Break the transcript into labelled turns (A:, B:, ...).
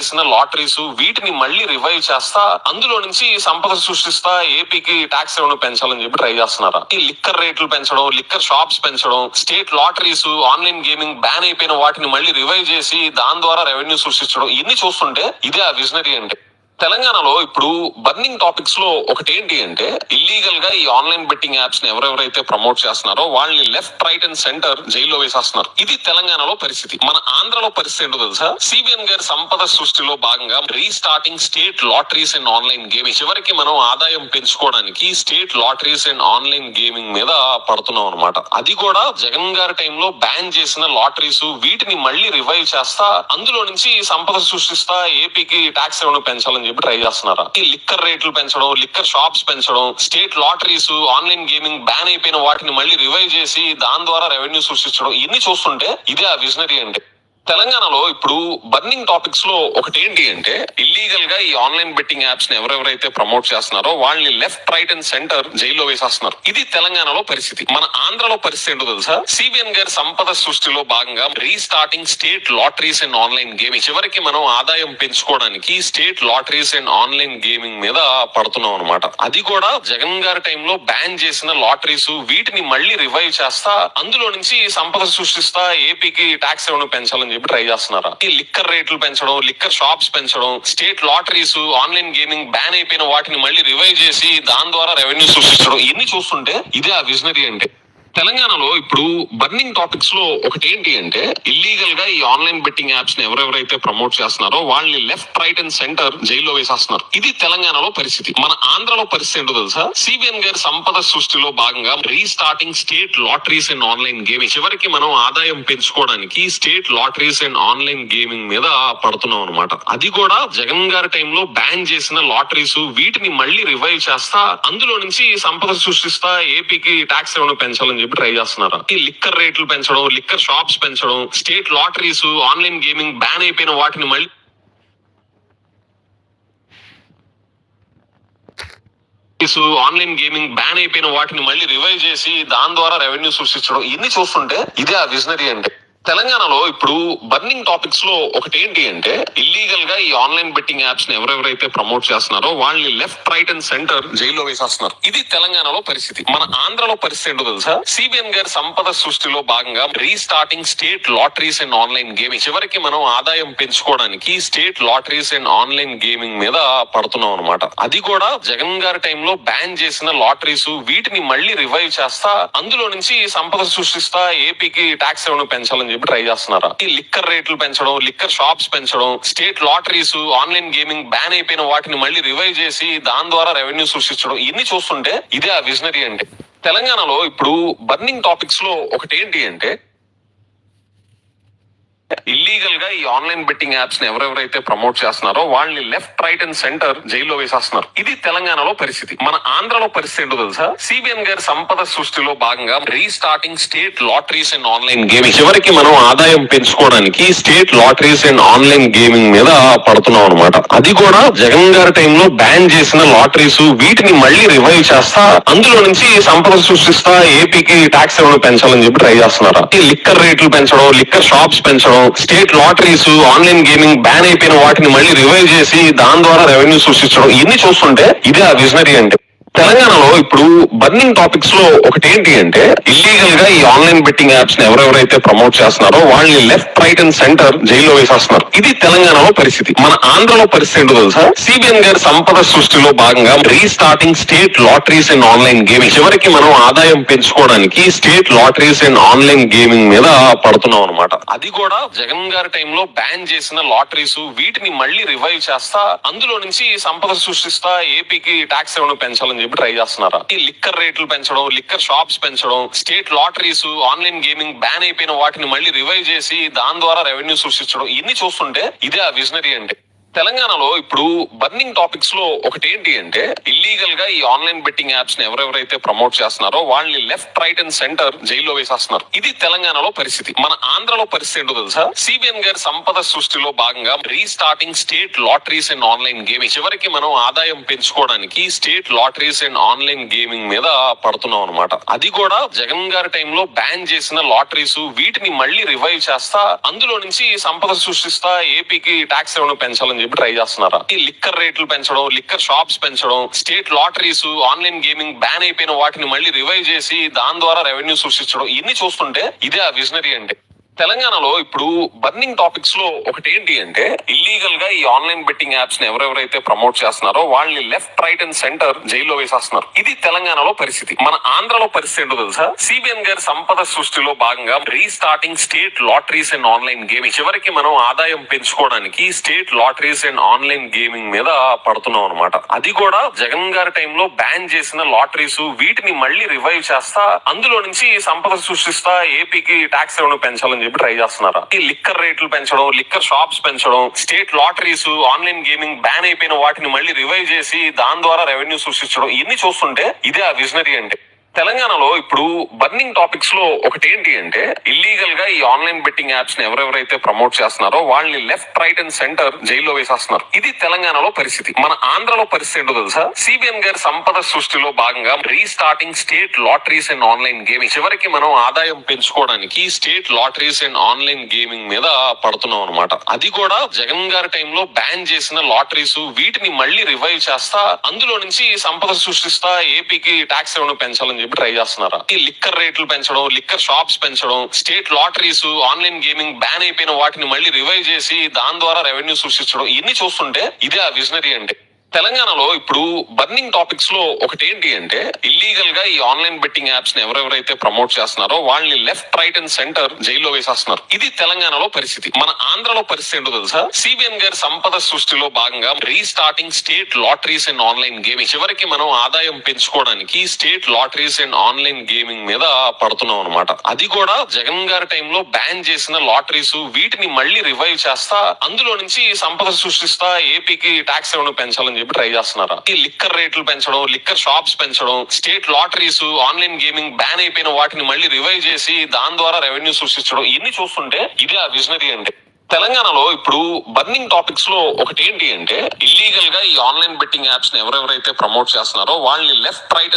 A: చేసిన లాటరీస్ వీటిని మళ్ళీ రివైవ్ చేస్తా అందులో నుంచి సంపద సృష్టిస్తా ఏపీకి ట్యాక్స్ రెవెన్యూ పెంచాలని చెప్పి ట్రై చేస్తున్నారా? ఈ లిక్కర్ రేట్లు పెంచడం లిక్కర్ షాప్స్ పెంచడం state lotteries online gaming ban అయిపోయిన వాటిని మళ్ళీ రివైవ్ చేసి దాని ద్వారా రెవెన్యూ సృష్టించడం ఇన్ని చూస్తుంటే ఇదే ఆ విజనరీ అంటే తెలంగాణలో ఇప్పుడు బర్నింగ్ టాపిక్స్లో ఒకటి ఏంటి అంటే ఇల్లీగల్గా ఈ ఆన్లైన్ బెట్టింగ్ యాప్స్ని ఎవరెవరైతే ప్రమోట్ చేస్తున్నారో వాళ్ళని లెఫ్ట్ రైట్ అండ్ సెంటర్ జైల్లో వేసేస్తున్నారు. ఇది తెలంగాణలో పరిస్థితి. మన ఆంధ్రలో పరిస్థితి ఏంటో తెలుసా? సిబిఎన్ గారి సంపద సృష్టిలో భాగంగా restarting state lotteries and online gaming చివరికి మనం ఆదాయం పెంచుకోవడానికి state lotteries and online gaming మీద పడుతున్నాం అనమాట అది కూడా జగన్ గారి టైంలో బ్యాన్ చేసిన లాటరీస్ వీటిని మళ్ళీ రివైవ్ చేస్తా అందులో నుంచి సంపద సృష్టిస్తా ఏపీకి ట్యాక్స్ రెవెన్యూ పెంచాలని చెప్పి ట్రై చేస్తున్నారా? ఈ లిక్కర్ రేట్లు పెంచడం లిక్కర్ షాప్స్ పెంచడం state lotteries online gaming ban అయిపోయిన వాటిని మళ్ళీ రివైవ్ చేసి దాని ద్వారా రెవెన్యూ సృష్టించడం ఇన్ని చూస్తుంటే ఇదే ఆ విజనరీ అంటే. తెలంగాణలో ఇప్పుడు బర్నింగ్ టాపిక్స్లో ఒకటి ఏంటి అంటే ఇల్లీగల్గా ఈ ఆన్లైన్ బెట్టింగ్ యాప్స్ని ఎవరెవరైతే ప్రమోట్ చేస్తున్నారో వాళ్ళని లెఫ్ట్ రైట్ అండ్ సెంటర్ జైల్లో వేసేస్తున్నారు. ఇది తెలంగాణలో పరిస్థితి. మన ఆంధ్రలో పరిస్థితి ఏంటో తెలుసా? సిబిఎన్ గారి సంపద సృష్టిలో భాగంగా restarting state lotteries and online gaming. చివరికి మనం ఆదాయం పెంచుకోవడానికి state lotteries and online gaming మీద పడుతున్నాం అనమాట అది కూడా జగన్ గారి టైంలో బ్యాన్ చేసిన లాటరీస్. వీటిని మళ్ళీ రివైవ్ చేస్తా అందులో నుంచి సంపద సృష్టిస్తా ఏపీకి ట్యాక్స్ రెవెన్యూ పెంచాలని చెప్పి ట్రై చేస్తున్నారా? ఈ లిక్కర్ రేట్లు పెంచడం లిక్కర్ షాప్స్ పెంచడం state lotteries online gaming ban అయిపోయిన వాటిని మళ్ళీ రివైవ్ చేసి దాని ద్వారా రెవెన్యూ సృష్టించడం ఇన్ని చూస్తుంటే ఇదే ఆ విజనరీ అంటే. తెలంగాణలో ఇప్పుడు బర్నింగ్ టాపిక్స్లో ఒకటి ఏంటి అంటే ఇల్లీగల్గా ఈ ఆన్లైన్ బెట్టింగ్ యాప్స్ని ఎవరెవరైతే ప్రమోట్ చేస్తున్నారో వాళ్ళని లెఫ్ట్ రైట్ అండ్ సెంటర్ జైల్లో వేసేస్తున్నారు. ఇది తెలంగాణలో పరిస్థితి. మన ఆంధ్రలో పరిస్థితి ఏంటో తెలుసా? సిబిఎన్ గారి సంపద సృష్టిలో భాగంగా restarting state lotteries and online gaming. చివరికి మనం ఆదాయం పెంచుకోవడానికి state lotteries and online gaming మీద పడుతున్నాం అనమాట అది కూడా జగన్ గారి టైంలో బ్యాన్ చేసిన లాటరీస్ వీటిని మళ్ళీ రివైవ్ చేస్తా అందులో నుంచి సంపద సృష్టిస్తా ఏపీకి ట్యాక్స్ రెవెన్యూ పెంచాలని చెప్పి ట్రై చేస్తున్నారు. ఈ లిక్కర్ రేట్లు పెంచడం లిక్కర్ షాప్స్ పెంచడం state lotteries online gaming ban అయిపోయిన వాటిని మళ్ళీ ఆన్లైన్ గేమింగ్ బ్యాన్ అయిపోయిన వాటిని మళ్ళీ రివైవ్ చేసి దాని ద్వారా రెవెన్యూ సృష్టించడం. ఇన్ని చూస్తుంటే ఇదే ఆ విజనరీ అంటే తెలంగాణలో ఇప్పుడు బర్నింగ్ టాపిక్స్లో ఒకటి ఏంటి అంటే ఇల్లీగల్గా ఈ ఆన్లైన్ బెట్టింగ్ యాప్స్ని ఎవరెవరైతే ప్రమోట్ చేస్తున్నారో వాళ్ళని లెఫ్ట్ రైట్ అండ్ సెంటర్ జైల్లో వేసేస్తున్నారు. ఇది తెలంగాణలో పరిస్థితి. మన ఆంధ్రలో పరిస్థితి ఏంటో తెలుసా? సిబిఎన్ గారి సంపద సృష్టిలో భాగంగా restarting state lotteries and online gaming. చివరికి మనం ఆదాయం పెంచుకోవడానికి state lotteries and online gaming మీద పడుతున్నాం అనమాట అది కూడా జగన్ గారి టైంలో బ్యాన్ చేసిన లాటరీస్ వీటిని మళ్ళీ రివైవ్ చేస్తా అందులో నుంచి సంపద సృష్టిస్తా ఏపీకి ట్యాక్స్ రెవెన్యూ పెంచాలని చెప్పి ట్రై చేస్తున్నారా? ఈ లిక్కర్ రేట్లు పెంచడం లిక్కర్ షాప్స్ పెంచడం state lotteries online gaming ban అయిపోయిన వాటిని మళ్ళీ రివైవ్ చేసి దాని ద్వారా రెవెన్యూ సృష్టించడం ఇన్ని చూస్తుంటే ఇదే ఆ విజనరీ అంటే తెలంగాణలో ఇప్పుడు బర్నింగ్ టాపిక్స్లో ఒకటి ఏంటి అంటే ఇల్లీగల్గా ఈ ఆన్లైన్ బెట్టింగ్ యాప్స్ని ఎవరెవరైతే ప్రమోట్ చేస్తున్నారో వాళ్ళని లెఫ్ట్ రైట్ అండ్ సెంటర్ జైల్లో వేసేస్తున్నారు. ఇది తెలంగాణలో పరిస్థితి. మన ఆంధ్రలో పరిస్థితి ఏంటో తెలుసా? సిబిఎన్ గారి సంపద సృష్టిలో భాగంగా restarting state lotteries and online gaming. చివరికి మనం ఆదాయం పెంచుకోవడానికి state lotteries and online gaming మీద పడుతున్నాం అనమాట అది కూడా జగన్ గారి టైంలో బ్యాన్ చేసిన లాటరీస్. వీటిని మళ్ళీ రివైవ్ చేస్తా అందులో నుంచి సంపద సృష్టిస్తా ఏపీకి ట్యాక్స్ రెవెన్యూ పెంచాలని చెప్పి ట్రై చేస్తున్నారా? లిక్కర్ రేట్లు పెంచడం లిక్కర్ షాప్స్ పెంచడం state lotteries online gaming ban అయిపోయిన వాటిని మళ్ళీ రివైవ్ చేసి దాని ద్వారా రెవెన్యూ సృష్టించడం ఇన్ని చూస్తుంటే ఇదే ఆ విజనరీ అంటే. తెలంగాణలో ఇప్పుడు బర్నింగ్ టాపిక్స్లో ఒకటి ఏంటి అంటే ఇల్లీగల్గా ఈ ఆన్లైన్ బెట్టింగ్ యాప్స్ని ఎవరెవరైతే ప్రమోట్ చేస్తున్నారో వాళ్ళని లెఫ్ట్ రైట్ అండ్ సెంటర్ జైల్లో వేసేస్తున్నారు. ఇది తెలంగాణలో పరిస్థితి. మన ఆంధ్రలో పరిస్థితి ఏంటో తెలుసా? సిబిఎన్ గారి సంపద సృష్టిలో భాగంగా restarting state lotteries and online gaming. చివరికి మనం ఆదాయం పెంచుకోవడానికి state lotteries and online gaming మీద పడుతున్నాం అనమాట అది కూడా జగన్ గారి టైంలో బ్యాన్ చేసిన లాటరీస్. వీటిని మళ్ళీ రివైవ్ చేస్తా అందులో నుంచి సంపద సృష్టిస్తా ఏపీకి ట్యాక్స్ ఏమైనా పెంచాలని చెప్పి ట్రై చేస్తున్నారా? ఈ లిక్కర్ రేట్లు పెంచడం లిక్కర్ షాప్స్ పెంచడం state lotteries online gaming ban అయిపోయిన వాటిని మళ్ళీ రివైవ్ చేసి దాని ద్వారా రెవెన్యూ సృష్టించడం ఇన్ని చూస్తుంటే ఇదే ఆ విజనరీ అంటే. తెలంగాణలో ఇప్పుడు బర్నింగ్ టాపిక్స్లో ఒకటి ఏంటి అంటే ఇల్లీగల్గా ఈ ఆన్లైన్ బెట్టింగ్ యాప్స్ని ఎవరెవరైతే ప్రమోట్ చేస్తున్నారో వాళ్ళని లెఫ్ట్ రైట్ అండ్ సెంటర్ జైల్లో వేసేస్తున్నారు. ఇది తెలంగాణలో పరిస్థితి. మన ఆంధ్రలో పరిస్థితి ఏంటో తెలుసా? సిబిఎన్ గారి సంపద సృష్టిలో భాగంగా restarting state lotteries and online gaming చివరికి మనం ఆదాయం పెంచుకోవడానికి state lotteries and online gaming మీద పడుతున్నాం అనమాట అది కూడా జగన్ గారి టైంలో బ్యాన్ చేసిన లాటరీస్ వీటిని మళ్ళీ రివైవ్ చేస్తా అందులో నుంచి సంపద సృష్టిస్తా ఏపీకి ట్యాక్స్ రెవెన్యూ పెంచాలని చెప్పి ట్రై చేస్తున్నారా? ఈ లిక్కర్ రేట్లు పెంచడం లిక్కర్ షాప్స్ పెంచడం state lotteries online gaming ban అయిపోయిన వాటిని మళ్ళీ రివైవ్ చేసి దాని ద్వారా రెవెన్యూ సృష్టించడం ఇన్ని చూస్తుంటే ఇదే ఆ విజనరీ అంటే. తెలంగాణలో ఇప్పుడు బర్నింగ్ టాపిక్స్లో ఒకటి ఏంటి అంటే ఇల్లీగల్గా ఈ ఆన్లైన్ బెట్టింగ్ యాప్స్ని ఎవరెవరైతే ప్రమోట్ చేస్తున్నారో వాళ్ళని లెఫ్ట్ రైట్ అండ్ సెంటర్ జైల్లో వేసేస్తున్నారు. ఇది తెలంగాణలో పరిస్థితి. మన ఆంధ్రలో పరిస్థితి ఏంటో తెలుసా? సిబిఎన్ గారి సంపద సృష్టిలో భాగంగా restarting state lotteries and online gaming చివరికి మనం ఆదాయం పెంచుకోవడానికి state lotteries and online gaming మీద పడుతున్నాం అనమాట అది కూడా జగన్ గారి టైంలో బ్యాన్ చేసిన లాటరీస్ వీటిని మళ్ళీ రివైవ్ చేస్తా అందులో నుంచి సంపద సృష్టిస్తా ఏపీకి ట్యాక్స్ రెవెన్యూ పెంచాలని చెప్పి ట్రై చేస్తున్నారా? ఈ లిక్కర్ రేట్లు పెంచడం లిక్కర్ షాప్స్ పెంచడం state lotteries online gaming ban అయిపోయిన వాటిని మళ్ళీ రివైవ్ చేసి దాని ద్వారా రెవెన్యూ సృష్టించడం ఇన్ని చూస్తుంటే ఇదే ఆ విజనరీ అంటే తెలంగాణలో ఇప్పుడు బర్నింగ్ టాపిక్స్లో ఒకటి ఏంటి అంటే ఇల్లీగల్గా ఈ ఆన్లైన్ బెట్టింగ్ యాప్స్ని ఎవరెవరైతే ప్రమోట్ చేస్తున్నారో వాళ్ళని లెఫ్ట్ రైట్ అండ్ సెంటర్ జైల్లో వేసేస్తున్నారు. ఇది తెలంగాణలో పరిస్థితి. మన ఆంధ్రలో పరిస్థితి ఏంటో తెలుసా? సిబిఎన్ గారి సంపద సృష్టిలో భాగంగా restarting state lotteries and online gaming. చివరికి మనం ఆదాయం పెంచుకోవడానికి state lotteries and online gaming మీద పడుతున్నాం అనమాట అది కూడా జగన్ గారి టైంలో బ్యాన్ చేసిన లాటరీస్ వీటిని మళ్ళీ రివైవ్ చేస్తా అందులో నుంచి సంపద సృష్టిస్తా ఏపీకి ట్యాక్స్ రెవెన్యూ పెంచాలని చెప్పి ట్రై చేస్తున్నారా? ఈ లిక్కర్ రేట్లు పెంచడం లిక్కర్ షాప్స్ పెంచడం state lotteries online gaming ban అయిపోయిన వాటిని మళ్ళీ రివైవ్ చేసి దాని ద్వారా రెవెన్యూ సృష్టించడం ఇన్ని చూస్తుంటే ఇదే ఆ విజనరీ అంటే. తెలంగాణలో ఇప్పుడు బర్నింగ్ టాపిక్స్లో ఒకటి ఏంటి అంటే ఇల్లీగల్గా ఈ ఆన్లైన్ బెట్టింగ్ యాప్స్ని ఎవరెవరైతే ప్రమోట్ చేస్తున్నారో వాళ్ళని లెఫ్ట్ రైట్ అండ్ సెంటర్ జైల్లో వేసేస్తున్నారు. ఇది తెలంగాణలో పరిస్థితి. మన ఆంధ్రలో పరిస్థితి ఏంటో తెలుసా? సిబిఎన్ గారి సంపద సృష్టిలో భాగంగా restarting state lotteries and online gaming చివరికి మనం ఆదాయం పెంచుకోవడానికి state lotteries and online gaming మీద పడుతున్నాం అనమాట అది కూడా జగన్ గారి టైంలో బ్యాన్ చేసిన లాటరీస్ వీటిని మళ్ళీ రివైవ్ చేస్తా అందులో నుంచి సంపద సృష్టిస్తా ఏపీకి ట్యాక్స్ రెవెన్యూ పెంచాలని చెప్పి ట్రై చేస్తున్నారా? ఈ లిక్కర్ రేట్లు పెంచడం లిక్కర్ షాప్స్ పెంచడం state lotteries online gaming ban అయిపోయిన వాటిని మళ్ళీ రివైవ్ చేసి దాని ద్వారా రెవెన్యూ సృష్టించడం ఇన్ని చూస్తుంటే ఇదే ఆ విజనరీ అంటే. తెలంగాణలో ఇప్పుడు బర్నింగ్ టాపిక్స్లో ఒకటి ఏంటి అంటే ఇల్లీగల్గా ఈ ఆన్లైన్ బెట్టింగ్ యాప్స్ని ఎవరెవరైతే ప్రమోట్ చేస్తున్నారో వాళ్ళని లెఫ్ట్ రైట్